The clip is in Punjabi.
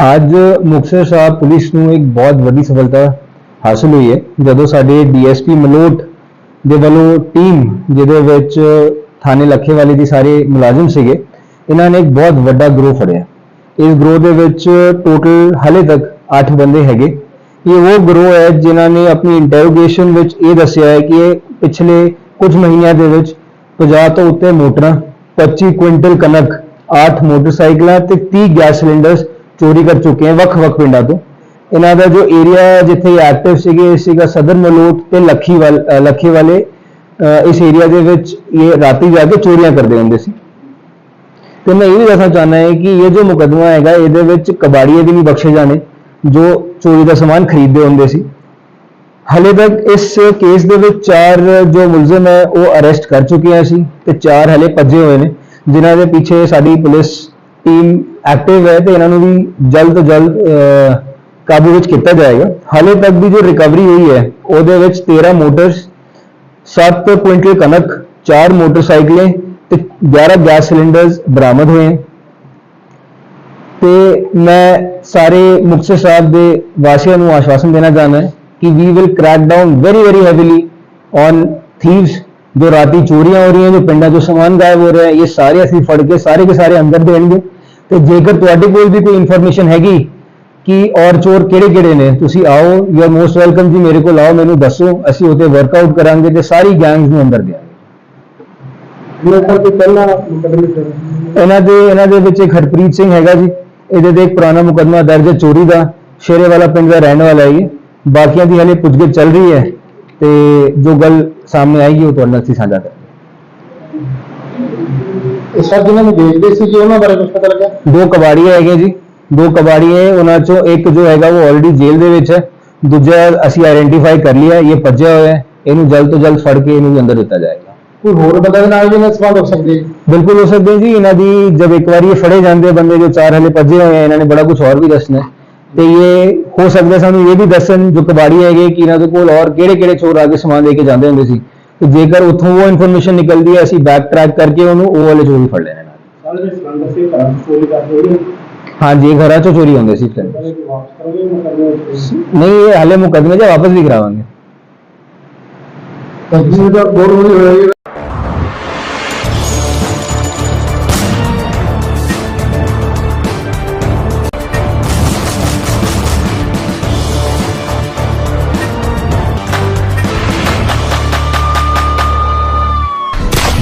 ਅੱਜ ਮੁਕਤਸਰ ਸਾਹਿਬ ਪੁਲਿਸ ਨੂੰ ਇੱਕ ਬਹੁਤ ਵੱਡੀ ਸਫਲਤਾ ਹਾਸਲ ਹੋਈ ਹੈ। ਜਦੋਂ ਸਾਡੇ ਡੀਐਸਪੀ ਮਲੋਟ ਦੇ ਵੱਲੋਂ ਟੀਮ ਜਿਹਦੇ ਵਿੱਚ ਥਾਣੇ ਲੱਖੇ ਵਾਲੇ ਦੀ ਸਾਰੇ ਮੁਲਾਜ਼ਮ ਸੀਗੇ, ਇਹਨਾਂ ਨੇ ਇੱਕ ਬਹੁਤ ਵੱਡਾ ਗਰੋਹ ਫੜਿਆ। ਇਸ ਗਰੋਹ ਦੇ ਵਿੱਚ ਟੋਟਲ ਹਲੇ ਤੱਕ 8 ਬੰਦੇ ਹੈਗੇ। ਇਹ ਉਹ ਗਰੋਹ ਹੈ ਜਿਨ੍ਹਾਂ ਨੇ ਆਪਣੀ ਇੰਟਰੋਗੇਸ਼ਨ ਵਿੱਚ ਇਹ ਦੱਸਿਆ ਹੈ ਕਿ ਇਹ ਪਿਛਲੇ ਕੁਝ ਮਹੀਨਿਆਂ ਦੇ ਵਿੱਚ 50 ਤੋਂ ਉੱਤੇ ਮੋਟਰਾਂ 25 ਕੁਇੰਟਲ ਕਣਕ 8 ਮੋਟਰਸਾਈਕਲਾਂ ਤੇ 30 ਗੈਸ ਸਿਲੰਡਰਸ ਚੋਰੀ ਕਰ ਚੁੱਕੇ ਹਨ ਵੱਖ-ਵੱਖ ਪਿੰਡਾਂ ਤੋਂ। ਇਹਨਾਂ ਦਾ ਜੋ ਏਰੀਆ ਜਿੱਥੇ ਐਕਟਿਵ ਸੀਗੇ ਸੀਗਾ ਸਦਰ ਮਲੋਟ ਤੇ ਲੱਖੀਵਾਲ ਅ, ਲੱਖੀ ਵਾਲੇ ਇਸ ਏਰੀਆ ਦੇ ਵਿੱਚ ਇਹ ਰਾਤੀ ਜਾ ਕੇ ਚੋਰੀਆਂ ਕਰਦੇ ਹੁੰਦੇ ਸੀ। ਤੇ ਮੈਂ ਇਹ ਵੀ ਦੱਸਣਾ ਚਾਹੁੰਦਾ ਹਾਂ ਕਿ ਇਹ ਜੋ ਮੁਕੱਦਮਾ ਹੈਗਾ ਇਹਦੇ ਵਿੱਚ ਕਬਾੜੀਏ ਵੀ ਬਖਸ਼ੇ ਜਾਣੇ ਜੋ ਚੋਰੀ ਦਾ ਸਮਾਨ ਖਰੀਦਦੇ ਹੁੰਦੇ ਸੀ। ਹਲੇ ਤੱਕ ਇਸ ਕੇਸ ਦੇ ਵਿੱਚ ਚਾਰ ਜੋ ਮੁਲਜ਼ਮ ਹੈ ਉਹ ਅਰੈਸਟ ਕਰ ਚੁੱਕੇ ਸੀ ਤੇ ਚਾਰ ਹਲੇ ਭੱਜੇ ਹੋਏ ਨੇ ਜਿਨ੍ਹਾਂ ਦੇ ਪਿੱਛੇ ਸਾਡੀ ਪੁਲਿਸ ਟੀਮ ਐਕਟਿਵ ਹੈ ਤੇ ਇਹਨਾਂ ਨੂੰ ਵੀ ਜਲਦ ਤੋਂ ਜਲਦ ਅਹ, ਕਾਬੂ ਵਿੱਚ ਕੀਤਾ ਜਾਏਗਾ। ਹਾਲੇ ਤੱਕ ਦੀ ਜੋ ਰਿਕਵਰੀ ਹੋਈ ਹੈ ਉਹਦੇ ਵਿੱਚ 13 ਮੋਟਰਸ 7 ਕੁਇੰਟਲ ਕਣਕ 4 ਮੋਟਰਸਾਈਕਲਾਂ ਤੇ 11 ਗੈਸ ਸਿਲੰਡਰਸ ਬਰਾਮਦ ਹੋਏ ਹਨ ਤੇ ਮੈਂ ਸਾਰੇ ਮੁਕਤਸਰ ਸਾਹਿਬ ਦੇ ਵਾਸੀਆਂ ਨੂੰ ਆਸ਼ਵਾਸਨ ਦੇਣਾ ਚਾਹੁੰਦਾ ਹਾਂ ਕਿ we will crack down very very heavily on thieves ਜੋ ਰਾਤੀ ਚੋਰੀਆਂ ਹੋ ਰਹੀਆਂ ਜੋ ਪਿੰਡਾਂ ਚੋਂ ਸਮਾਨ ਗਾਇਬ ਹੋ ਰਿਹਾ ਹੈ ਇਹ ਸਾਰੇ ਅਸੀਂ ਫੜ ਕੇ ਸਾਰੇ ਕੇ ਸਾਰੇ ਅੰਦਰ ਦੇਣਗੇ ਤੇ ਜੇਕਰ ਤੁਹਾਡੇ ਕੋਲ ਵੀ ਕੋਈ ਇਨਫੋਰਮੇਸ਼ਨ ਹੈਗੀ ਕਿ ਔਰ ਚੋਰ ਕਿਹੜੇ ਕਿਹੜੇ ਨੇ ਤੁਸੀਂ ਆਓ ਯੂ ਆਰ ਮੋਸਟ ਵੈਲਕਮ ਜੀ ਮੇਰੇ ਕੋਲ ਆਓ ਮੈਨੂੰ ਦੱਸੋ ਅਸੀਂ ਉਹਤੇ ਵਰਕਆਊਟ ਕਰਾਂਗੇ ਤੇ ਸਾਰੀ ਗੈਂਗਸ ਨੂੰ ਅੰਦਰ ਦਿਆਂਗੇ ਇਹਨਾਂ ਦੇ ਇਹਨਾਂ ਦੇ ਵਿੱਚ ਇੱਕ ਹਰਪ੍ਰੀਤ ਸਿੰਘ ਹੈਗਾ ਜੀ ਇਹਦੇ ਤੇ ਇੱਕ ਪੁਰਾਣਾ ਮੁਕੱਦਮਾ ਦਰਜ ਹੈ ਚੋਰੀ ਦਾ ਸ਼ੇਰੇ ਵਾਲਾ ਪਿੰਡ ਦਾ ਰਹਿਣ ਵਾਲਾ ਹੈ ਇਹ। ਬਾਕੀਆਂ ਦੀ ਹਲੇ ਪੁੱਛਗਿੱਛ ਚੱਲ ਰਹੀ ਹੈ ਤੇ ਜੋ ਗੱਲ ਸਾਹਮਣੇ ਆਏਗੀ ਉਹ ਤੁਹਾਡੇ ਨਾਲ ਅਸੀਂ ਸਾਂਝਾ ਕਰਾਂਗੇ। ਇਸ ਵਾਰ ਜਿਹਨਾਂ ਨੂੰ ਵੇਚਦੇ ਸੀ ਜੀ ਉਹਨਾਂ ਬਾਰੇ ਕੁਝ ਪਤਾ ਲੱਗਿਆ? ਦੋ ਕਬਾੜੀਏ ਹੈਗੇ ਜੀ। ਦੋ ਕਬਾੜੀਏ ਉਹਨਾਂ ਚੋਂ ਇੱਕ ਜੋ ਹੈਗਾ ਉਹ ਆਲਰੇਡੀ ਜੇਲ੍ਹ ਦੇ ਵਿੱਚ ਹੈ। ਦੂਜਾ ਅਸੀਂ ਆਇਡੈਂਟੀਫਾਈ ਕਰ ਲਿਆ ਇਹ ਭੱਜਿਆ ਹੋਇਆ ਹੈ। ਇਹਨੂੰ ਜਲਦ ਤੋਂ ਜਲਦ ਫੜ ਕੇ ਇਹਨੂੰ ਅੰਦਰ ਦਿੱਤਾ ਜਾਏਗਾ। ਕੋਈ ਹੋਰ ਬੰਦਾ ਦੇ ਨਾਲ ਵੀ ਇਹਨਾਂ ਸਬੰਧ ਹੋ ਸਕਦੇ ਜੀ? ਬਿਲਕੁਲ ਹੋ ਸਕਦੇ ਜੀ। ਇਹਨਾਂ ਦੀ ਜਦ ਇੱਕ ਵਾਰੀ ਇਹ ਫੜੇ ਜਾਂਦੇ ਆ ਬੰਦੇ ਜੋ ਚਾਰ ਹਲੇ ਭੱਜੇ ਹੋਏ ਆ ਇਹਨਾਂ ਨੇ ਬੜਾ ਕੁਝ ਹੋਰ ਵੀ ਦੱਸਣਾ ਹੈ। ਤੇ ਇਹ ਹੋ ਸਕਦਾ ਸਾਨੂੰ ਇਹ ਵੀ ਦੱਸਣ ਜੋ ਕਬਾੜੀ ਹੈਗੇ ਕਿ ਇਹਨਾਂ ਦੇ ਕੋਲ ਔਰ ਕਿਹੜੇ ਕਿਹੜੇ ਚੋਰ ਆ ਕੇ ਸਮਾਨ ਦੇ ਕੇ ਜਾਂਦੇ ਹੁੰਦੇ ਸੀ। ਤੇ ਜੇਕਰ ਉੱਥੋਂ ਉਹ ਇਨਫੋਰਮੇਸ਼ਨ ਨਿਕਲਦੀ ਹੈ ਅਸੀਂ ਬੈਕ ਟਰੈਕ ਕਰਕੇ ਉਹਨੂੰ ਉਹ ਵਾਲੇ ਚੋਰ ਵੀ ਫੜ ਲੈਣੇ ਨਾਲ। ਸਾਰੇ ਸਿਲੰਡਰ ਸੇ ਘਰਾਂ ਚੋਰੀ ਕਰਦੇ ਹੋਏ? ਹਾਂਜੀ ਘਰਾਂ ਚੋਂ ਚੋਰੀ ਹੁੰਦੇ ਸੀ ਵਾਪਸ ਕਰੋਗੇ ਮੁਕਦਮੇ ਨਹੀਂ ਇਹ ਹਲੇ ਮੁਕੱਦਮੇ 'ਚ ਵਾਪਸ ਵੀ ਕਰਾਵਾਂਗੇ। ਤਸਦੀਕ ਦਾ ਬੋਰਡ ਹੋਈ ਹੋਇਆ